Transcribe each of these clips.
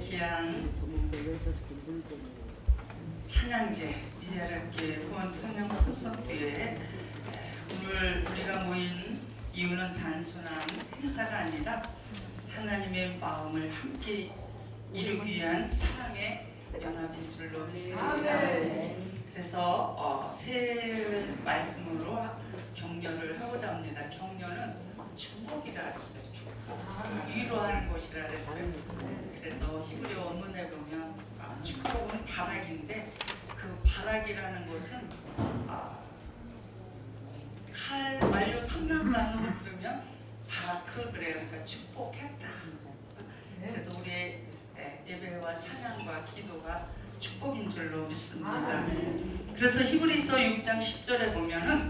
귀한 찬양제 이제롭게 후원 찬양 포섭 뒤에 에, 오늘 우리가 모인 이유는 단순한 행사가 아니라 하나님의 마음을 함께 이루기 위한 사랑의 연합인 줄로 믿습니다. 그래서 어, 새 말씀으로 격려를 하고자 합니다. 격려는 축복이라 그랬어요. 축복. 위로하는 것이라 그랬어요. 그래서 히브리어 원문에 보면 아, 축복은 바락인데 그 바락이라는 것은 아, 칼 만료 상남단으로 부르면 바라크 그래요. 그러니까 축복했다. 그래서 우리의 예, 예배와 찬양과 기도가 축복인 줄로 믿습니다. 그래서 히브리서 6장 10절에 보면은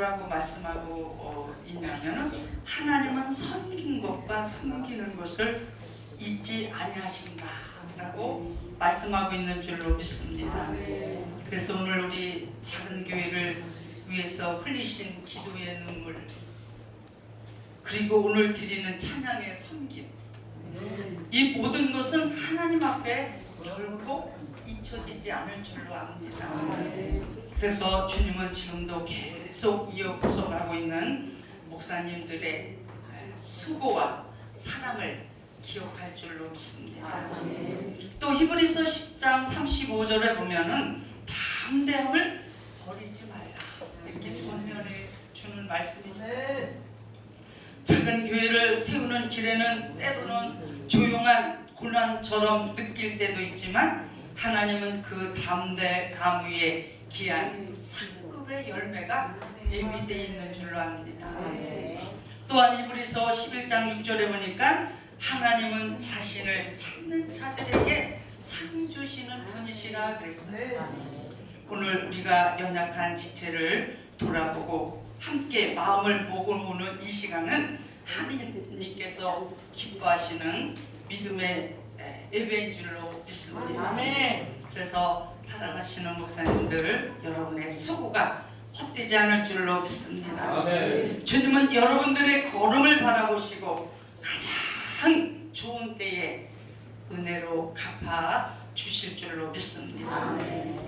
뭐라고 말씀하고 어, 있냐면은 하나님은 섬긴 것과 섬기는 것을 잊지 아니하신다라고 말씀하고 있는 줄로 믿습니다. 그래서 오늘 우리 작은 교회를 위해서 흘리신 기도의 눈물 그리고 오늘 드리는 찬양의 섬김 이 모든 것은 하나님 앞에 결코 잊혀지지 않을 줄로 압니다. 그래서 주님은 지금도 계속 이어구속하고 있는 목사님들의 수고와 사랑을 기억할 줄로 믿습니다. 또 히브리서 10장 35절에 보면은 담대함을 버리지 말라 이렇게 권면해 주는 말씀이 있어요. 작은 교회를 세우는 길에는 때로는 조용한 고난처럼 느낄 때도 있지만 하나님은 그 담대함 위에 귀한 상급의 열매가 예비되어 있는 줄로 압니다. 또한 이브리서 11장 6절에 보니까 하나님은 자신을 찾는 자들에게 상 주시는 분이시라 그랬어요. 오늘 우리가 연약한 지체를 돌아보고 함께 마음을 보고 오는 이 시간은 하나님께서 기뻐하시는 믿음의 예배인 줄로 믿습니다. 그래서 사랑하시는 목사님들 여러분의 수고가 헛되지 않을 줄로 믿습니다. 주님은 여러분들의 걸음을 바라보시고 가장 좋은 때에 은혜로 갚아 주실 줄로 믿습니다.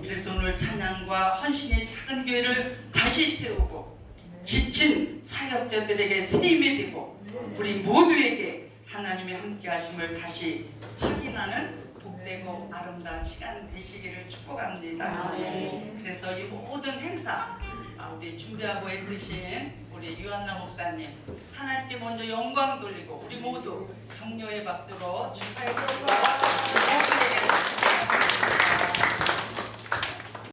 그래서 오늘 찬양과 헌신의 작은 교회를 다시 세우고 지친 사역자들에게 새 힘이 되고 우리 모두에게 하나님의 함께 하심을 다시 확인하는 복되고 아름다운 시간 되시기를 축복합니다. 그래서 이 모든 행사 아, 우리 준비하고 애쓰신 우리 유한나 목사님 하나님께 먼저 영광 돌리고 우리 모두 격려의 박수로 축하해 드립니다.